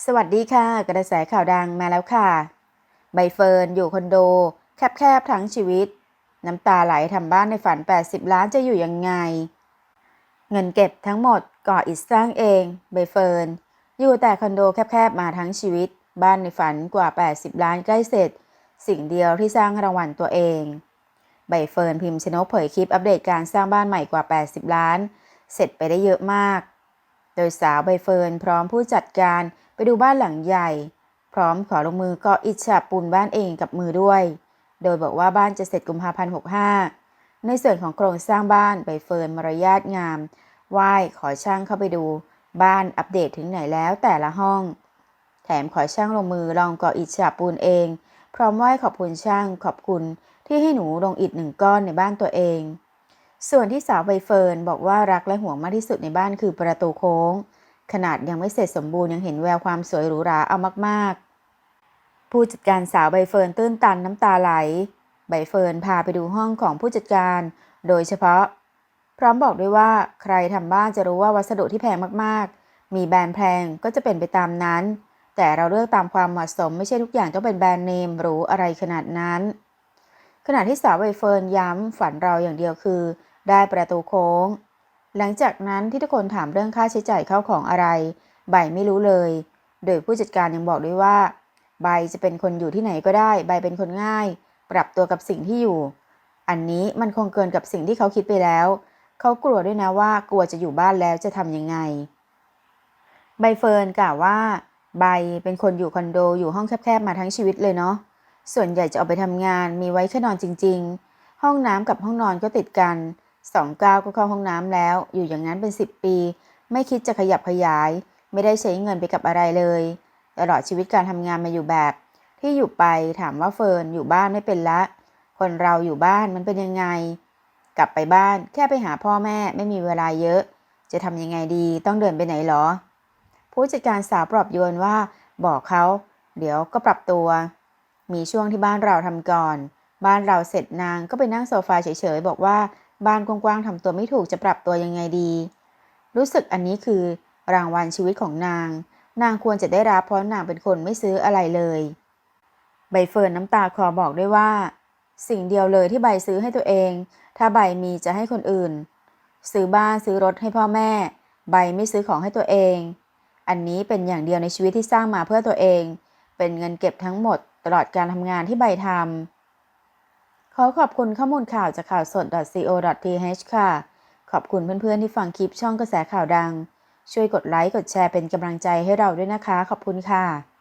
สวัสดีค่ะ กระแสข่าวดังมาแล้วค่ะ ใบเฟิร์นอยู่คอนโด แคบๆทั้งชีวิต น้ำตาไหลทำบ้านในฝัน 80 ล้านจะอยู่ยังไง เงินเก็บทั้งหมดก่ออิฐสร้างเอง ใบเฟิร์นอยู่แต่คอนโดแคบๆมาทั้งชีวิต บ้านในฝันกว่า 80 ล้านใกล้เสร็จ สิ่งเดียวที่สร้างรางวัลตัวเอง ใบเฟิร์นพิมพ์ชนกเผยคลิปอัปเดตการสร้างบ้านใหม่กว่า 80 ล้าน เสร็จไปได้เยอะมาก โดยสาวใบเฟิร์นพร้อมผู้จัดการ ไปดูบ้านหลังใหญ่ พร้อมขอลงมือก่ออิฐฉาบปูนบ้านเองกับมือด้วย โดยบอกว่าบ้านจะเสร็จกุมภาพันธ์65 ในส่วนของโครงสร้างบ้านใบเฟิร์นมารยาทงามไหว้ขอช่างเข้าไปดู บ้านอัปเดตถึงไหนแล้วแต่ละห้อง แถมขอช่างลงมือลองก่ออิฐฉาบปูนเอง พร้อมไหว้ขอบคุณช่างขอบคุณที่ให้หนูลงอิฐหนึ่งก้อนในบ้านตัวเอง ส่วนที่สาวใบเฟิร์นบอกว่ารักและห่วงมากที่สุดในบ้านคือประตูโค้ง ขนาดยังไม่เสร็จสมบูรณ์ยังเห็นแววความสวยหรูหราเอามากๆ ผู้จัดการสาวใบเฟิร์นตื้นตันน้ำตาไหล ใบเฟิร์นพาไปดูห้องของผู้จัดการ โดยเฉพาะ พร้อมบอกด้วยว่าใครทำบ้านจะรู้ว่าวัสดุที่แพงมากๆ มีแบรนด์แพงก็จะเป็นไปตามนั้น แต่เราเลือกตามความเหมาะสมไม่ใช่ทุกอย่างต้องเป็นแบรนด์เนมหรูอะไรขนาดนั้น ขณะที่สาวใบเฟิร์นย้ำฝันเราอย่างเดียวคือ ได้ประตูโค้ง หลังจากนั้นที่ทุกคนถามเรื่องค่าใช้จ่ายเข้าของอะไร ใบไม่รู้เลย โดยผู้จัดการยังบอกด้วยว่า ใบจะเป็นคนอยู่ที่ไหนก็ได้ ใบเป็นคนง่าย ปรับตัวกับสิ่งที่อยู่ อันนี้มันคงเกินกับสิ่งที่เขาคิดไปแล้ว เขากลัวด้วยนะว่ากลัวจะอยู่บ้านแล้วจะทำยังไง ใบเฟิร์นกล่าวว่า ใบเป็นคนอยู่คอนโดอยู่ห้องแคบๆมาทั้งชีวิตเลยเนาะ ส่วนใหญ่จะออกไปทำงานมีไว้แค่นอนจริง ๆ ห้องน้ำกับห้องนอนก็ติดกัน สองก้าวก็เข้าห้องน้ำแล้ว อยู่อย่างนั้นเป็นสิบปี ไม่คิดจะขยับขยาย ไม่ได้ใช้เงินไปกับอะไรเลย ตลอดชีวิตการทำงานมาอยู่แบบ ที่อยู่ไปถามว่าเฟิร์นอยู่บ้านไม่เป็นละ คนเราอยู่บ้านมันเป็นยังไง กลับไปบ้านแค่ไปหาพ่อแม่ไม่มีเวลาเยอะ จะทำยังไงดีต้องเดินไปไหนหรอ ผู้จัดการสาวปลอบโยนว่า บอกเขาเดี๋ยวก็ปรับตัว มีช่วงที่บ้านเราทำก่อน บ้านเราเสร็จนางก็ไปนั่งโซฟาเฉยๆบอกว่า บ้านกว้างๆทำตัวไม่ถูกจะปรับตัวยังไงดี รู้สึกอันนี้คือรางวัลชีวิตของนาง นางควรจะได้รับเพราะนางเป็นคนไม่ซื้ออะไรเลย ใบเฟิร์นน้ำตาคอบอกด้วยว่า สิ่งเดียวเลยที่ใบซื้อให้ตัวเอง ถ้าใบมีจะให้คนอื่น ซื้อบ้านซื้อรถให้พ่อแม่ ใบไม่ซื้อของให้ตัวเอง อันนี้เป็นอย่างเดียวในชีวิตที่สร้างมาเพื่อตัวเอง เป็นเงินเก็บทั้งหมด ตลอดการทำงานที่ใบทำ ขอขอบคุณข้อมูลข่าวจากข่าวสด .co.th ค่ะ ขอบคุณเพื่อนๆที่ฟังคลิปช่องกระแสข่าวดัง ช่วยกดไลค์ กดแชร์เป็นกำลังใจให้เราด้วยนะคะ ขอบคุณค่ะ